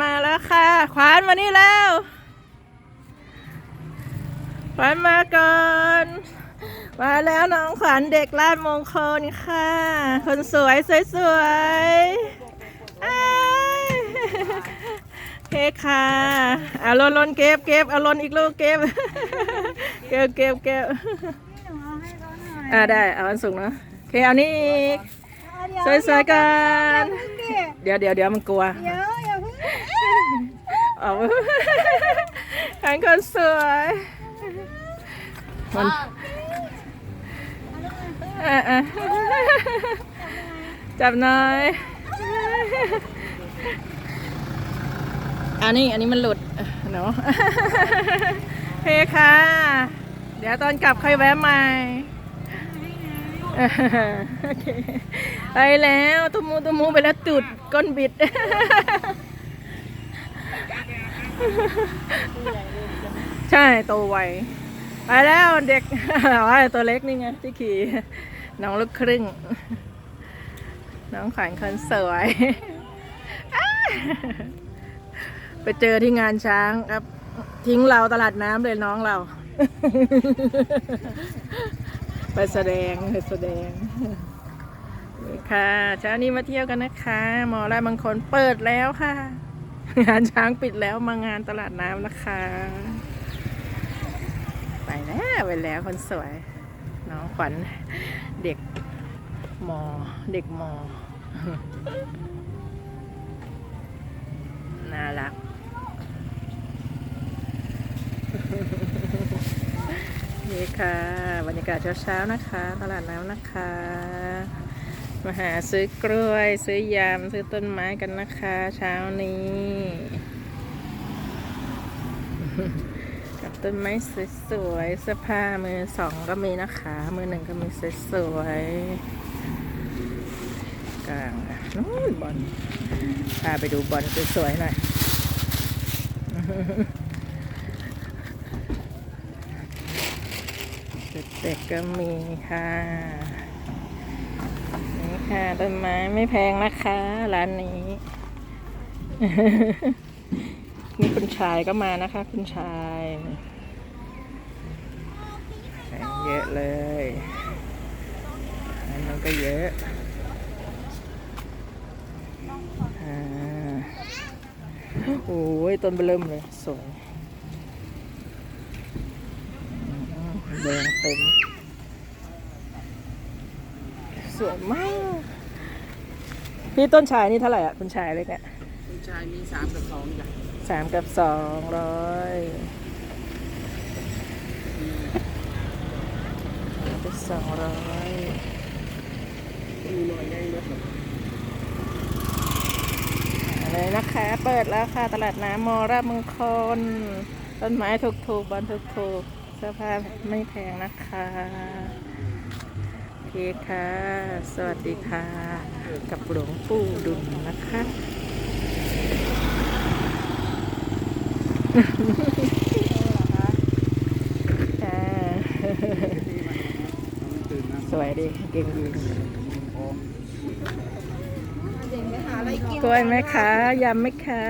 มาแล้วค่ะ ขวานมานี่แล้ว ขวานมาก่อน มาแล้วน้องขวัญเด็กลาดมงคลค่ะ คนสวยสวยสวยๆอ้ายโอเคค่ะเอาลนลนเก็บเก็บเอาลนอีกลูกเก็บ เก็บเก็บเก็บอ่าได้เอาอันสูงเนาะโอเคเอานี่อีกสวยๆกัน เดี๋ยวเดี๋ยวเดี๋ยวมันกลัว เดี๋ยวอย่า เอาทางคนสวยมันอะอะจับหน่อยอันนี้อันนี้มันหลุดเนาะเคค่ะ เดี๋ยวตอนกลับค่อยแวะใหม่โอเคไปแล้วตุมูตุมูไปแล้วจุดก้นบิด ใช่โตไวไปแล้วเด็กว่าตัวเล็กนี่ไงที่ขี่น้องลูกครึ่ง น้องขวัญคนสวย ไปเจอที่งานช้างครับ ทิ้งเราตลาดน้ำเลยน้องเรา ไปแสดงไปแสดงนี่ค่ะเช้านี้มาเที่ยวกันนะคะมอราชบางคนเปิดแล้วค่ะ งานช้างปิดแล้วมางานตลาดน้ำนะคะ ไปแล้วไปแล้วคนสวย น้องขวัญเด็กมอเด็กมอน่ารัก นี่ค่ะ บรรยากาศเช้าๆนะคะ ตลาดน้ำนะคะ มาหาซื้อกล้วย ซื้อยำซื้อต้นไม้กันนะคะ เช้านี้กับต้นไม้สวยๆเสื้อผ้ามือสองก็มีนะคะ มือหนึ่งก็มีสวยๆกลางนู้นบอลพาไปดูบอลสวยๆหน่อยเด็กๆก็มีค่ะ ค่ะต้นไม้ไม่แพงนะคะ ร้านนี้นี่คุณชายก็มานะคะ คุณชายแพงเยอะเลยอันนั้นก็เยอะโอ้ยต้นเบอเริ่มเลย สวยแดงเต็ม วยมาก พี่ต้นชายนี่เท่าไหร่อะคุณชายเลยเนี่ยคุณชายมีสามกับสองจ้ะสามกับสองร้อยเป็นสองร้อยมีหน่อยได้เยอะอะไรนะคะ เปิดแล้วค่ะตลาดน้ำมอราชมงคลต้นไม้ถูกๆบอลถูกๆเสื้อผ้าไม่แพงนะคะโอ เคค่ะ สวัสดีค่ะ กับหลวงปู่ดุลนะคะค่ะตื่นนะสวยดีเก่งดีพร้อมเด็กไปหาอะไรกินกล้วยไหมคะยำไหมคะ